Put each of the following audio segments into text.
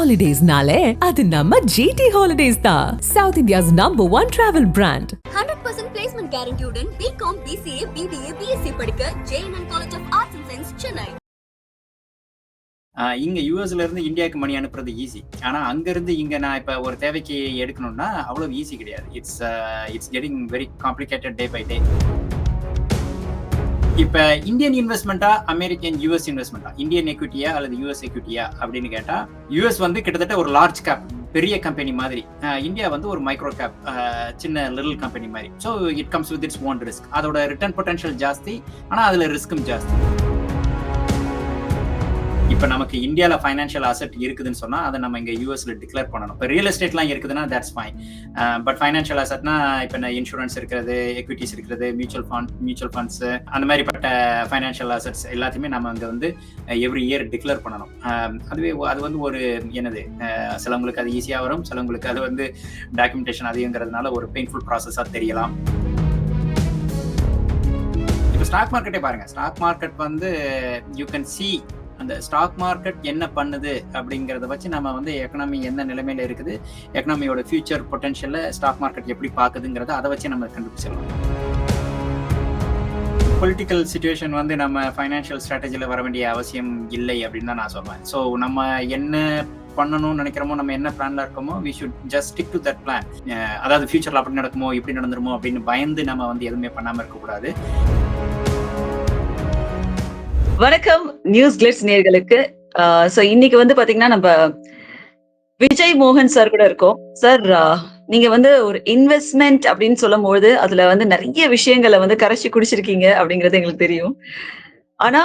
ஹாலிடேஸ்னாலே அது நம்ம ஜிடி ஹாலிடேஸ் தான். South India's number one travel brand hundred percent placement கேரண்டியுடன் BCom BCA BBA BSc படிக்க JNN college of arts and science Chennai இங்க யூஎஸ்ல இருந்து இந்தியாவுக்கு மணி அனுப்புறது ஈஸி ஆனா அங்க இருந்து இங்க நான் இப்ப ஒரு தேவைக்கு எடுக்கணும்னா அவ்வளவு ஈஸி கிடையாது. It's it's getting very complicated day by day இப்ப இந்தியன் இன்வெஸ்ட்மெண்ட்டா அமெரிக்கன் யூஎஸ் இன்வெஸ்ட்மெண்ட்டா இந்தியன் எக்விட்டியா அல்லது யூஎஸ் எக்விட்டியா அப்படின்னு கேட்டா யூஎஸ் வந்து கிட்டத்தட்ட ஒரு லார்ஜ் கேப் பெரிய கம்பெனி மாதிரி. இந்தியா வந்து ஒரு மைக்ரோ கேப் சின்ன லிட்டில் கம்பெனி மாதிரி. So it comes with its own risk அதோட ரிட்டர்ன் பொட்டன்ஷியல் ஜாஸ்தி ஆனால் அதுல ரிஸ்க்கும் ஜாஸ்தி. இப்போ நமக்கு இந்தியாவில் ஃபைனான்ஷியல் அசெட் இருக்குதுன்னு சொன்னால் அதை நம்ம இங்கே யூஎஸ்ல டிக்ளேர் பண்ணணும். இப்போ ரியல் எஸ்டேட்லாம் இருக்குதுன்னா தட்ஸ் ஃபைன் பட் ஃபைனான்ஷியல் அசெட்னா இப்போ இன்சூரன்ஸ் இருக்கிறது எக்விட்டிஸ் இருக்கிறது மியூச்சுவல் ஃபண்ட் மியூச்சுவல் ஃபண்ட்ஸ் அந்த மாதிரி பட்ட ஃபைனான்ஷியல் அசெட்ஸ் எல்லாத்தையுமே நம்ம அங்கே வந்து எவ்ரி இயர் டிக்ளேர் பண்ணணும். அதுவே அது வந்து ஒரு என்னது சிலவங்களுக்கு அது ஈஸியாக வரும் சிலவங்களுக்கு அது வந்து டாக்குமெண்டேஷன் அதிகங்கிறதுனால ஒரு பெயின்ஃபுல் ப்ராசஸாக தெரியலாம். இப்போ ஸ்டாக் மார்க்கெட்டே பாருங்க. ஸ்டாக் மார்க்கெட் வந்து யூ கேன் சி அந்த ஸ்டாக் மார்க்கெட் என்ன பண்ணுது அப்படிங்கிறத வச்சு நம்ம வந்து எக்கனாமி எந்த நிலைமையில இருக்குது எக்கனாமியோட ஃபியூச்சர் பொட்டன்ஷியல்ல ஸ்டாக் மார்க்கெட் எப்படி பார்க்குதுங்கிறத அதை வச்சு நம்ம கண்டுபிடிச்சிடலாம். பொலிட்டிக்கல் சுச்சுவேஷன் வந்து நம்ம ஃபைனான்ஷியல் ஸ்ட்ராட்டஜியில் வர வேண்டிய அவசியம் இல்லை அப்படின்னு தான் நான் சொல்வேன். ஸோ நம்ம என்ன பண்ணணும்னு நினைக்கிறோமோ நம்ம என்ன பிளான்ல இருக்கோமோ we should just stick to that plan அதாவது ஃபியூச்சர்ல அப்படி நடக்குமோ இப்படி நடந்துருமோ அப்படின்னு பயந்து நம்ம வந்து எதுவுமே பண்ணாமல் இருக்கக்கூடாது. வணக்கம் நியூஸ் கிளிட்ஸ் நேர்களுக்கு ஸோ இன்னைக்கு வந்து பாத்தீங்கன்னா நம்ம விஜய் மோகன் சார் கூட இருக்கோம். சார் நீங்க வந்து ஒரு இன்வெஸ்ட்மெண்ட் அப்படின்னு சொல்லும்போது அதுல வந்து நிறைய விஷயங்களை வந்து கரைச்சி குடிச்சிருக்கீங்க அப்படிங்கிறது எங்களுக்கு தெரியும். ஆனா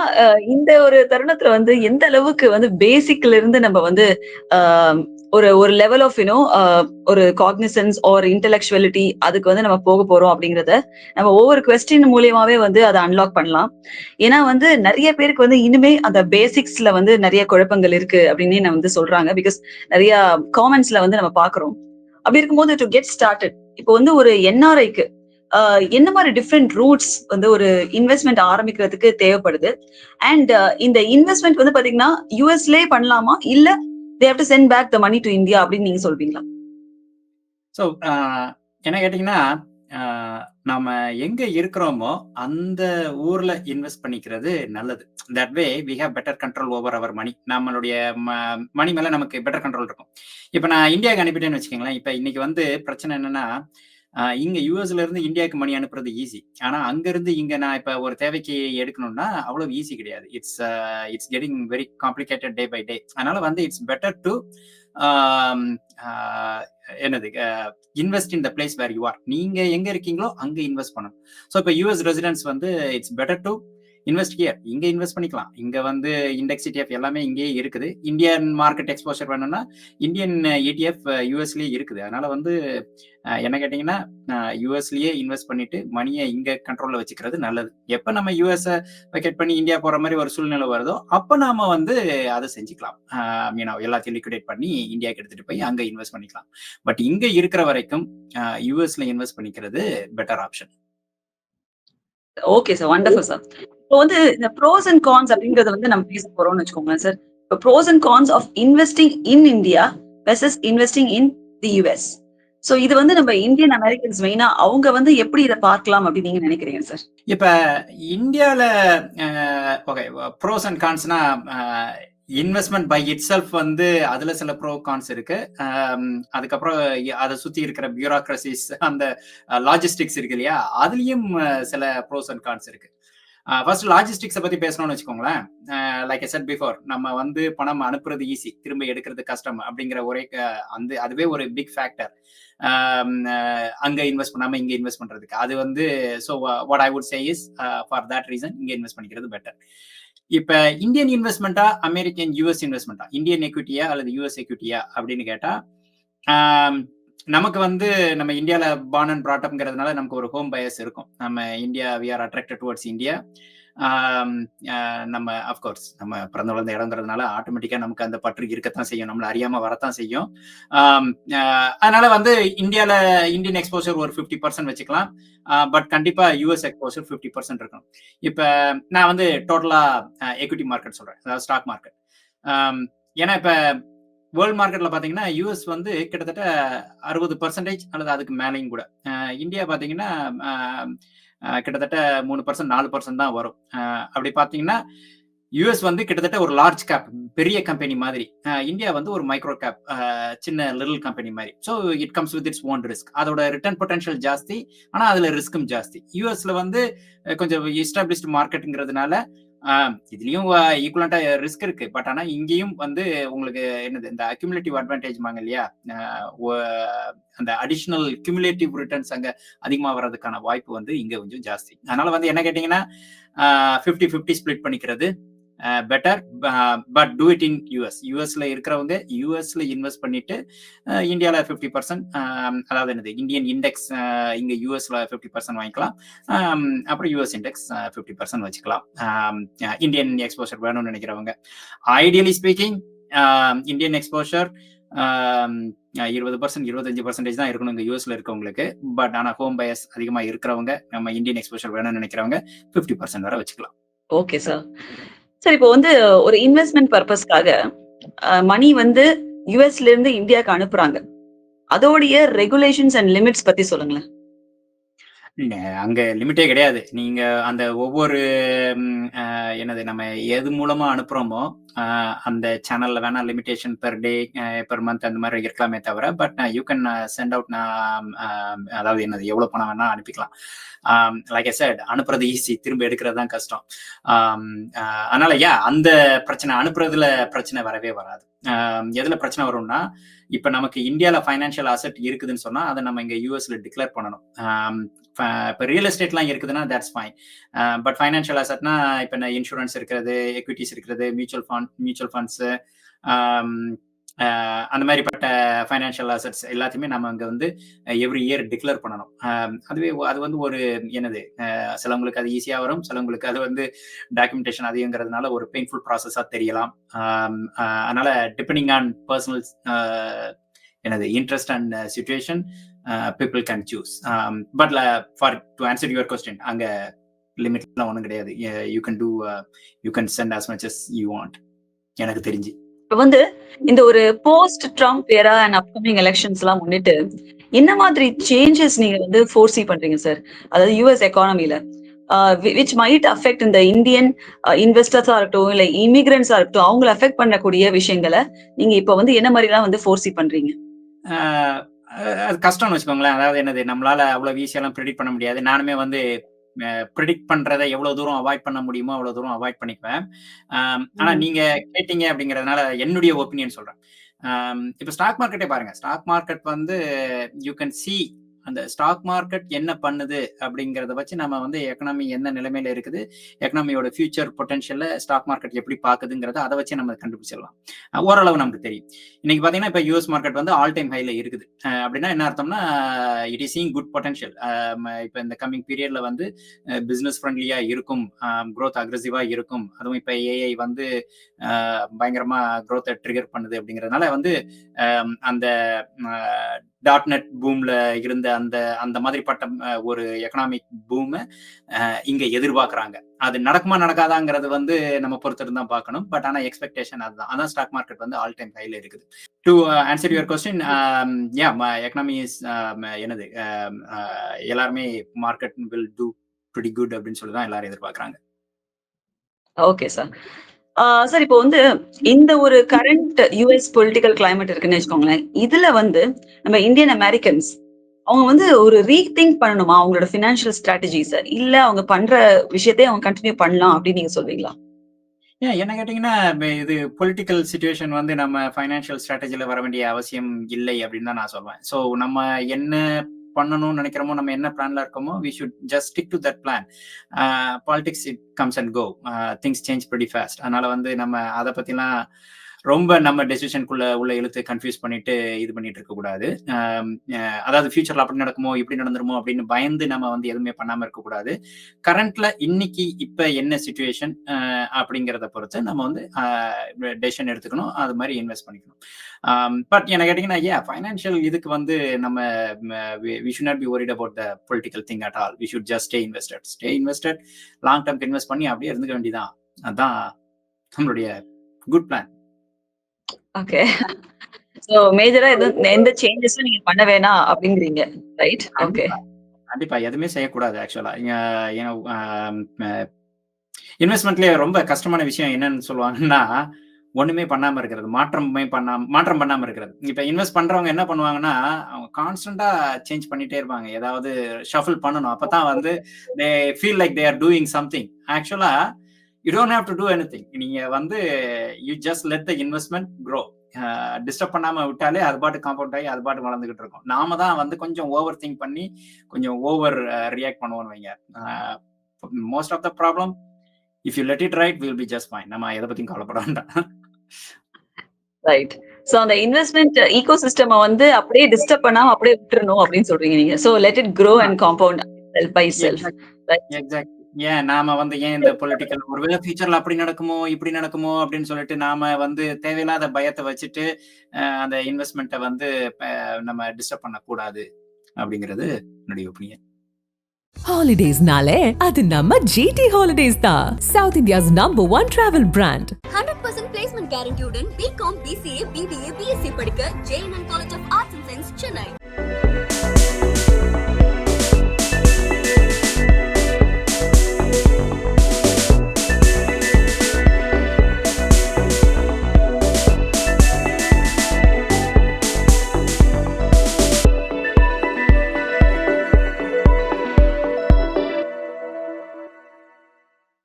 இந்த ஒரு தருணத்துல வந்து எந்த அளவுக்கு வந்து பேசிக்ல இருந்து நம்ம வந்து ஆஹ், ஒரு ஒரு லெவல் ஆஃப் யூனோ ஒரு காக்னிசன்ஸ் ஆர் இன்டெலெக்சுவலிட்டி அதுக்கு வந்து நம்ம போக போறோம் அப்படிங்கிறத நம்ம ஒவ்வொரு கொஸ்டின் மூலியமாவே வந்து அதை அன்லாக் பண்ணலாம். ஏன்னா வந்து நிறைய பேருக்கு வந்து இனிமே அந்த பேசிக்ஸ்ல வந்து நிறைய குழப்பங்கள் இருக்கு அப்படின்னு நான் வந்து சொல்றாங்க. பிகாஸ் நிறைய காமெண்ட்ஸ்ல வந்து நம்ம பாக்குறோம் அப்படி இருக்கும்போது டு கெட் ஸ்டார்டட் இப்போ வந்து ஒரு என்ஆர்ஐக்கு என்ன மாதிரி டிஃப்ரெண்ட் ரூட்ஸ் வந்து ஒரு இன்வெஸ்ட்மெண்ட் ஆரம்பிக்கிறதுக்கு தேவைப்படுது? அண்ட் இந்த இன்வெஸ்ட்மெண்ட் வந்து பாத்தீங்கன்னா யூஎஸ்லே பண்ணலாமா? இல்ல they have to send back the money to India அப்படின்னு நீங்க சொல்வீங்களா? ஸோ என்ன கேட்டீங்கன்னா ஆஹ் நாம எங்க இருக்கிறோமோ அந்த ஊர்ல இன்வெஸ்ட் பண்ணிக்கிறது நல்லது. That way we have better control over our money நம்மளுடைய மணி மேல நமக்கு பெட்டர் கண்ட்ரோல் இருக்கும். இப்போ நான் இந்தியாவுக்கு அனுப்பிட்டேன்னு வச்சுக்கோங்களேன். இப்போ இன்னைக்கு வந்து பிரச்சனை என்னன்னா இங்க யூஎஸ்ல இருந்து இந்தியாவுக்கு மணி அனுப்புறது ஈஸி ஆனா அங்க இருந்து இங்க நான் இப்ப ஒரு தேவைக்கு எடுக்கணும்னா அவ்வளவு ஈஸி கிடையாது. It's it's getting very complicated day by day அதனால வந்து இட்ஸ் பெட்டர் டு என்னது invest in the place where you are நீங்க எங்க இருக்கீங்களோ அங்க இன்வெஸ்ட் பண்ணணும். ஸோ இப்போ யூஎஸ் ரெசிடென்ஸ் வந்து it's better to invest here இங்க இன்வெஸ்ட் பண்ணிக்கலாம். இங்க வந்து இண்டெக்ஸ் இடிஎஃப் எல்லாமே இங்கேயே இருக்குது. இந்தியன் மார்க்கெட் எக்ஸ்போஷர் வேணும்னா இந்தியன் இடிஎஃப் யூஎஸ்லயே இருக்குது. அதனால வந்து என்ன கேட்டீங்கன்னா யூஎஸ்லயே இன்வெஸ்ட் பண்ணிட்டு மணியை இங்க கண்ட்ரோல்ல வச்சுக்கிறது நல்லது. எப்ப நம்ம யூஎஸ் வெக்கெட் பண்ணி இந்தியா போற மாதிரி ஒரு சூழ்நிலை வருதோ அப்ப நாம வந்து அதை செஞ்சுக்கலாம். மீனா எல்லாத்தையும் லிக்விடேட் பண்ணி இந்தியாவுக்கு எடுத்துட்டு போய் அங்க இன்வெஸ்ட் பண்ணிக்கலாம். பட் இங்க இருக்கிற வரைக்கும் யூஎஸ்ல இன்வெஸ்ட் பண்ணிக்கிறது better option okay sir wonderful sir இப்போ வந்து இந்த ப்ரோஸ் அண்ட் கான்ஸ் அப்படிங்கறத வந்து நம்ம பேச போறோம்னு வச்சுக்கோங்களேன் சார் இப்போ pros and cons of investing in India versus investing in the US so இது வந்து நம்ம இந்தியன் அமெரிக்கன்ஸ் மெயினா அவங்க வந்து எப்படி இதை பார்க்கலாம் அப்படின்னு நீங்க நினைக்கிறீங்க சார் இப்ப இந்தியால ஓகே ப்ரோஸ் அண்ட் கான்ஸ்னா இன்வெஸ்ட்மெண்ட் பை இட் செல்ஃப் வந்து அதுல சில ப்ரோ கான்ஸ் இருக்கு. அதுக்கப்புறம் அதை சுத்தி இருக்கிற பியூரோக்ரசிஸ் அந்த லாஜிஸ்டிக்ஸ் இருக்கு இல்லையா? அதுலயும் சில ப்ரோஸ் அண்ட் கான்ஸ் இருக்கு. ஃபர்ஸ்ட் லாஜிஸ்டிக்ஸை பத்தி பேசணும்னு வச்சுக்கோங்களேன். லைக் எ செட் பிஃபோர் நம்ம வந்து பணம் அனுப்புறது ஈஸி திரும்ப எடுக்கிறது கஷ்டம் அப்படிங்கிற ஒரே க- அந்த அதுவே ஒரு பிக் ஃபேக்டர் அங்க இன்வெஸ்ட் பண்ணாம இங்க இன்வெஸ்ட் பண்றதுக்கு. அது வந்து so what I would say is for that reason இங்க இன்வெஸ்ட் பண்ணிக்கிறது பெட்டர் இப்ப இந்தியன் இன்வெஸ்ட்மெண்ட்டா அமெரிக்கன் யூஎஸ் இன்வெஸ்ட்மெண்ட்டா இந்தியன் எக்விட்டியா அல்லது யூஎஸ் எக்விட்டியா அப்படின்னு கேட்டா நமக்கு வந்து நம்ம இந்தியால பார்ன் அண்ட் ப்ராட்டப்ங்கிறதுனால நமக்கு ஒரு ஹோம் பயஸ் இருக்கும். நம்ம India we are attracted towards India. நம்ம அஃப்கோர்ஸ் நம்ம பிறந்த வளர்ந்த இடங்கிறதுனால ஆட்டோமேட்டிக்கா நமக்கு அந்த பற்று இருக்கத்தான் செய்யும். நம்மள அறியாம வரத்தான் செய்யும். அதனால வந்து இந்தியால இந்தியன் எக்ஸ்போசர் ஒரு ஃபிஃப்டி பர்சன்ட் வச்சுக்கலாம். பட் கண்டிப்பா யூஎஸ் எக்ஸ்போசர் ஃபிஃப்டி பர்சன்ட் இருக்கணும். இப்ப நான் வந்து டோட்டலா எக்விட்டி மார்க்கெட் சொல்றேன். அதாவது ஸ்டாக் மார்க்கெட் ஏன்னா இப்ப வேர்ல்ட் மார்க்கெட்ல பாத்தீங்கன்னா யூஎஸ் வந்து கிட்டத்தட்ட அறுபது பர்சன்டேஜ் அல்லது அதுக்கு மேலேயும் கூட. இந்தியா பாத்தீங்கன்னா கிட்டத்தட்ட மூணு பர்சன்ட் நாலு பர்சன்ட் தான் வரும். அப்படி பாத்தீங்கன்னா யூஎஸ் வந்து கிட்டத்தட்ட ஒரு லார்ஜ் கேப் பெரிய கம்பெனி மாதிரி. இந்தியா வந்து ஒரு மைக்ரோ கேப் சின்ன லிட்டில் கம்பெனி மாதிரி. So it comes with its own risk அதோட ரிட்டர்ன் பொட்டன்ஷியல் ஜாஸ்தி ஆனா அதுல ரிஸ்க்கும் ஜாஸ்தி. யூஎஸ்ல வந்து கொஞ்சம் எஸ்டாப்ளிஷ்டு மார்க்கெட்டுங்கிறதுனால இதுலயும் ஈக்குவலண்டா ரிஸ்க் இருக்கு. பட் ஆனா இங்கேயும் வந்து உங்களுக்கு என்னது இந்த அக்யூமுலேட்டிவ் அட்வான்டேஜ் வாங்க இல்லையா? அந்த அடிஷனல் கியூமுலேட்டிவ் ரிட்டர்ன்ஸ் அங்க அதிகமா வர்றதுக்கான வாய்ப்பு வந்து இங்க கொஞ்சம் ஜாஸ்தி. அதனால வந்து என்ன கேட்டீங்கன்னா ஃபிஃப்டி ஃபிஃப்டி ஸ்பிளிட் பண்ணிக்கிறது. Better but do it in US யூஎஸ்ல இருக்கிறவங்க யூஎஸ்ல இன்வெஸ்ட் பண்ணிட்டு இந்தியாவில் இந்தியால ஃபிஃப்டி பர்சன்ட் அதாவது என்னது இந்தியன் இண்டெக்ஸ் இங்க யூஎஸ்ல ஃபிஃப்டி பர்சன்ட் வாங்கிக்கலாம். அப்புறம் யூஎஸ் இண்டெக்ஸ் ஃபிஃப்டி பர்சன்ட் வச்சுக்கலாம். இந்தியன் எக்ஸ்போஷர் வேணும்னு நினைக்கிறவங்க. ஐடியலி ஸ்பீக்கிங் இந்தியன் எக்ஸ்போஷர் இருபது பர்சன்ட் இருபத்தஞ்சு பர்சன்டேஜ் தான் இருக்கணும் இங்க யூஎஸ்ல இருக்கவங்களுக்கு. பட் ஆனா ஹோம் பயஸ் அதிகமா இருக்கிறவங்க நம்ம இந்தியன் எக்ஸ்போஷர் வேணும்னு நினைக்கிறவங்க ஃபிஃப்டி பர்சன்ட் வரை வச்சுக்கலாம். ஓகே சார் சார் இப்போ வந்து ஒரு இன்வெஸ்ட்மெண்ட் பர்பஸ்க்காக மணி வந்து யுஎஸ்ல இருந்து இந்தியாவுக்கு அனுப்புறாங்க. அதோடைய ரெகுலேஷன்ஸ் அண்ட் லிமிட்ஸ் பத்தி சொல்லுங்களேன். அங்க லிமிட்டே கிடையாது. நீங்க அந்த ஒவ்வொரு என்னது நம்ம எது மூலமா அனுப்புறோமோ அந்த சேனல்ல வேணா limitation per day per month அந்த மாதிரி இருக்கலாமே தவிர but you can send out நான் அதாவது என்னது எவ்வளவு பணம் வேணா அனுப்பிக்கலாம். லைக் ஐ said அனுப்புறது ஈஸி திரும்ப எடுக்கிறது தான் கஷ்டம். அதனால யா அந்த பிரச்சனை அனுப்புறதுல பிரச்சனை வரவே வராது. எதுல பிரச்சனை வரும்னா இப்ப நமக்கு இந்தியால ஃபைனான்சியல் அசெட் இருக்குதுன்னு சொன்னா அதை நம்ம இங்க யூஎஸ்ல டிக்ளேர் பண்ணணும். இப்போ இப்ப ரியல் எஸ்டேட்லாம் இருக்குதுன்னா தட்ஸ் ஃபைன் பட் ஃபைனான்சியல் அசட்னா இப்போ இன்சூரன்ஸ் இருக்கிறது எக்விட்டிஸ் இருக்கிறது மியூச்சுவல் ஃபண்ட் மியூச்சுவல் ஃபண்ட்ஸ் அந்த மாதிரிப்பட்ட ஃபைனான்ஷியல் அசட்ஸ் எல்லாத்தையுமே நம்ம அங்கே வந்து எவ்ரி இயர் டிக்ளேர் பண்ணணும். அதுவே அது வந்து ஒரு என்னது சிலவங்களுக்கு அது ஈஸியாக வரும் சிலவங்களுக்கு அது வந்து டாக்குமெண்டேஷன் அதிகங்கிறதுனால ஒரு பெயின்ஃபுல் ப்ராசஸாக தெரியலாம். ஆம், அதனால டிபெண்டிங் ஆன் பர்சனல் என்னது interest and situation people can choose but for to answer your question அங்க லிமிட்லாம் ஒன்றும் கிடையாது. You can do you can send as much as you want எனக்கு தெரிஞ்சு. இப்போ வந்து இந்த ஒரு post Trump era and upcoming elections எல்லாம் முன்னிட்டு என்ன மாதிரி சேஞ்சஸ் நீங்க வந்து ஃபோர்சி பண்றீங்க சார் அதாவது யூஎஸ் எக்கானமில விச் மைட் அஃபெக்ட் இந்த இந்தியன் இன்வெஸ்டர்ஸா இருக்கட்டும் இல்ல இமிகிரண்ட்ஸா இருக்கட்டும் அவங்களை அஃபெக்ட் பண்ணக்கூடிய விஷயங்களை நீங்க இப்ப வந்து என்ன மாதிரி எல்லாம் வந்து ஃபோர்சி பண்றீங்க? அது கஷ்டம்னு வச்சுக்கோங்களேன். அதாவது என்னது நம்மளால அவ்வளவு ஈஸியெல்லாம் ப்ரிடிக்ட் பண்ண முடியாது. நானுமே வந்து ப்ரிடிக்ட் பண்றதை எவ்வளவு தூரம் அவாய்ட் பண்ண முடியுமோ அவ்வளவு தூரம் அவாய்ட் பண்ணிக்குவேன். ஆனா. நீங்க கேட்டீங்க அப்படிங்கறதுனால என்னுடைய ஒப்பீனியன் சொல்றேன். இப்ப ஸ்டாக் மார்க்கெட்டே பாருங்க. ஸ்டாக் மார்க்கெட் வந்து யூ கேன் see அந்த ஸ்டாக் மார்க்கெட் என்ன பண்ணுது அப்படிங்கிறத வச்சு நம்ம வந்து எக்கனாமி என்ன நிலைமையில இருக்குது எக்கனாமியோட ஃபியூச்சர் பொட்டன்ஷியல்ல ஸ்டாக் மார்க்கெட் எப்படி பாக்குதுங்கிறத அதை வச்சு நம்ம கண்டுபிடிச்சிடலாம். ஓரளவு நமக்கு தெரியும். இன்னைக்கு பாத்தீங்கன்னா இப்ப யூஎஸ் மார்க்கெட் வந்து ஆல் டைம் ஹைல இருக்குது. அப்படின்னா என்ன அர்த்தம்னா it is seeing good potential இப்ப இந்த கம்மிங் பீரியட்ல வந்து பிசினஸ் ஃப்ரெண்ட்லியா இருக்கும் க்ரோத் அக்ரெசிவா இருக்கும். அதுவும் இப்ப ஏஐ வந்து பயங்கரமா க்ரோத்தை ட்ரிகர் பண்ணுது அப்படிங்கறதுனால வந்து அந்த டாட் நெட் பூம்ல இருந்த அந்த அந்த மாதிரிப்பட்ட ஒரு எக்கனாமிக் பூமை இங்க எதிர்பார்க்கறாங்க. அது நடக்குமா நடக்காதாங்கிறது வந்து நம்ம பொறுத்திருந்து தான் பார்க்கணும். பட் ஆனா எக்ஸ்பெக்டேஷன் அதுதான். அதான் ஸ்டாக் மார்க்கெட் வந்து ஆல் டைம் ஹைல இருக்குது. To answer your question yeah economy is என்னது um, எல்லாருமே market will do pretty good அப்படின்னு சொல்லி தான் எல்லாரும் எதிர்பார்க்கறாங்க. ஓகே சார் சார் இப்போ வந்து இந்த ஒரு கரண்ட் யூஎஸ் பொலிட்டிக்கல் கிளைமேட் இருக்குன்னு வச்சுக்கோங்களேன் இதுல வந்து நம்ம இந்தியன் அமெரிக்கன்ஸ் அவங்க வந்து ஒரு ரீதிங்க் பண்ணணுமா அவங்களோட ஃபினான்ஷியல் ஸ்ட்ராட்டஜிஸை இல்ல அவங்க பண்ற விஷயத்தை அவங்க கண்டினியூ பண்ணலாம் அப்படின்னு நீங்க சொல்றீங்களா? ஏன் என்ன கேட்டீங்கன்னா இது பொலிட்டிக்கல் சுச்சுவேஷன் வந்து நம்ம ஃபைனான்ஷியல் ஸ்ட்ராட்டஜில வர வேண்டிய அவசியம் இல்லை அப்படின்னு தான் நான் சொல்வேன். ஸோ நம்ம என்ன பண்ணணும்னு நினைக்கிறோமோ நம்ம என்ன பிளான்ல இருக்கோமோ we should just stick to that plan politics it comes and go things change pretty fast அதனால வந்து நம்ம அதை பத்திலாம் ரொம்ப நம்ம டெசிஷனுக்குள்ள உள்ள இழுத்து கன்ஃபியூஸ் பண்ணிட்டு இது பண்ணிட்டு இருக்க கூடாது. அதாவது ஃபியூச்சர்ல அப்படி நடக்குமோ இப்படி நடந்துருமோ அப்படின்னு பயந்து நம்ம வந்து எதுவுமே பண்ணாம இருக்க கூடாது. கரண்ட்ல இன்னைக்கு இப்ப என்ன சுச்சுவேஷன் அப்படிங்கிறத பொறுத்து நம்ம வந்து டெசிஷன் எடுத்துக்கணும். அது மாதிரி இன்வெஸ்ட் பண்ணிக்கணும். பட் என்ன கேட்டீங்கன்னா ஏ ஃபைனான்ஷியல் இதுக்கு வந்து நம்ம we should not be worried about the political thing at all we should just stay invested stay invested long term invest பண்ணி அப்படியே இருந்துக்க வேண்டியதான் அதான் நம்மளுடைய குட் பிளான் ஓகே சோ மேஜரா எதுவும் எந்த சேஞ்சஸும் நீங்க பண்ண வேணாம் அப்படிங்கிறீங்க ரைட் ஓகே கண்டிப்பா. எதுவுமே செய்யக்கூடாது ஆக்சுவலா இன்வெஸ்ட்மெண்ட்லயே ரொம்ப கஷ்டமான விஷயம் என்னன்னு சொல்லுவாங்கன்னா ஒண்ணுமே பண்ணாம இருக்கிறது மாற்றமே பண்ணாம மாற்றம் பண்ணாம இருக்கிறது. இப்ப இன்வெஸ்ட் பண்றவங்க என்ன பண்ணுவாங்கன்னா அவங்க கான்ஸ்டன்டா சேஞ்ச் பண்ணிட்டே இருப்பாங்க. ஏதாவது ஷஃபிள் பண்ணணும். அப்பதான் வந்து they feel like they are doing something ஆக்சுவலா you don't have to do anything நீங்க வந்து you just let the investment grow disturb பண்ணாம விட்டாலே அது பாட்டு காம்பவுண்ட் ஆகி அது பாட்டு வளர்ந்துகிட்டு இருக்கும். நாம தான் வந்து கொஞ்சம் ஓவர் திங்க் பண்ணி கொஞ்சம் ஓவர் ரியாக்ட் பண்ணுவோம் வைங்க. Most of the problem if you let it right will be just fine நம்ம எதை பத்தியும் கவலைப்பட வேண்டாம். ரைட் சோ அந்த இன்வெஸ்ட்மெண்ட் ஈகோ சிஸ்டம் வந்து அப்படியே டிஸ்டர்ப் பண்ணாம அப்படியே விட்டுறணும் அப்படின்னு சொல்றீங்க நீங்க. So let it grow and compound self by self exact ஏன் நாம வந்து ஏன் இந்த பொலிட்டிக்கல் ஒருவேளை ஃபியூச்சர்ல அப்படி நடக்குமோ இப்படி நடக்குமோ அப்படின்னு சொல்லிட்டு நாம வந்து தேவையில்லாத பயத்தை வச்சுட்டு அந்த இன்வெஸ்ட்மெண்ட்டை வந்து நம்ம டிஸ்டர்ப் பண்ணக்கூடாது அப்படிங்கிறது என்னுடைய ஒப்பீனியன் ஹாலிடேஸ்னாலே அது நம்ம ஜிடி ஹாலிடேஸ் தான். South India's number one travel brand hundred percent placement கேரண்டியுடன் BCom BCA BBA BSc படிக்க JNN college of arts and science Chennai